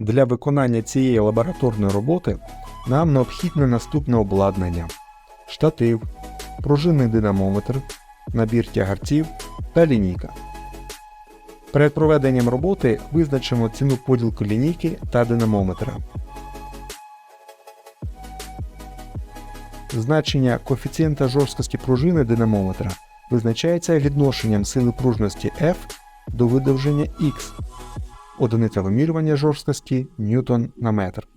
Для виконання цієї лабораторної роботи нам необхідне наступне обладнання: штатив, пружинний динамометр, набір тягарців та лінійка. Перед проведенням роботи визначимо ціну поділку лінійки та динамометра. Значення коефіцієнта жорсткості пружини динамометра визначається відношенням сили пружності F до видовження X. Одиниця вимірювання жорсткості ньютон на метр.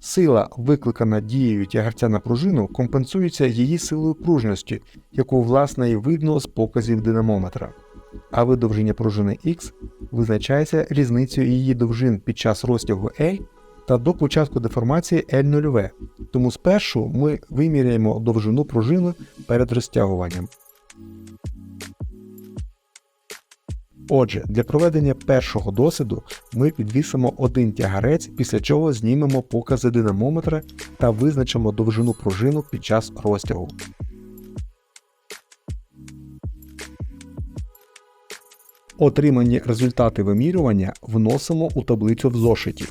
Сила, викликана дією тягарця на пружину, компенсується її силою пружності, яку власне і видно з показів динамометра. А видовження пружини X визначається різницею її довжин під час розтягу L та до початку деформації L0, тому спершу ми виміряємо довжину пружини перед розтягуванням. Отже, для проведення першого досліду ми підвісимо один тягарець, після чого знімемо покази динамометра та визначимо довжину пружину під час розтягу. Отримані результати вимірювання вносимо у таблицю в зошиті.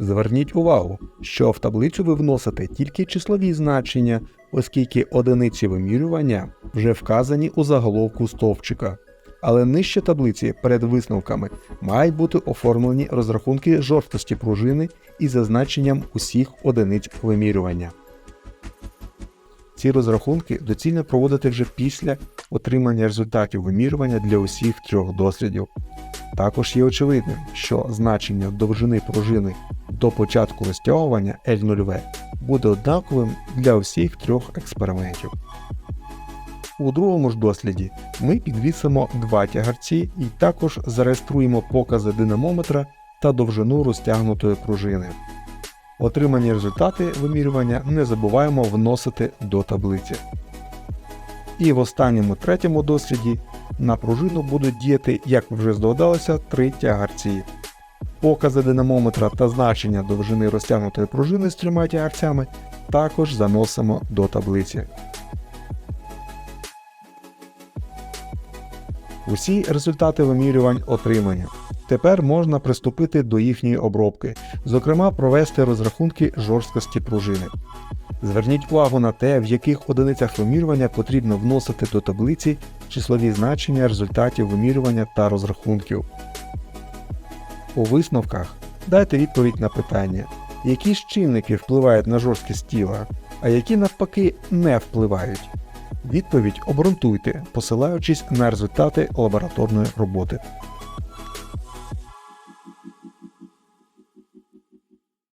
Зверніть увагу, що в таблицю ви вносите тільки числові значення, оскільки одиниці вимірювання вже вказані у заголовку стовпчика. Але нижче таблиці перед висновками мають бути оформлені розрахунки жорсткості пружини із зазначенням усіх одиниць вимірювання. Ці розрахунки доцільно проводити вже після отримання результатів вимірювання для усіх трьох дослідів. Також є очевидним, що значення довжини пружини до початку розтягування L0 буде однаковим для всіх трьох експериментів. У другому ж досліді ми підвісимо два тягарці і також зареєструємо покази динамометра та довжину розтягнутої пружини. Отримані результати вимірювання не забуваємо вносити до таблиці. І в останньому третьому досліді на пружину будуть діяти, як вже здогадалися, три тягарці. Покази динамометра та значення довжини розтягнутої пружини з трьома тягарцями також заносимо до таблиці. Усі результати вимірювань отримані. Тепер можна приступити до їхньої обробки, зокрема провести розрахунки жорсткості пружини. Зверніть увагу на те, в яких одиницях вимірювання потрібно вносити до таблиці числові значення результатів вимірювання та розрахунків. У висновках дайте відповідь на питання, які ж чинники впливають на жорсткість тіла, а які навпаки не впливають. Відповідь обґрунтуйте, посилаючись на результати лабораторної роботи.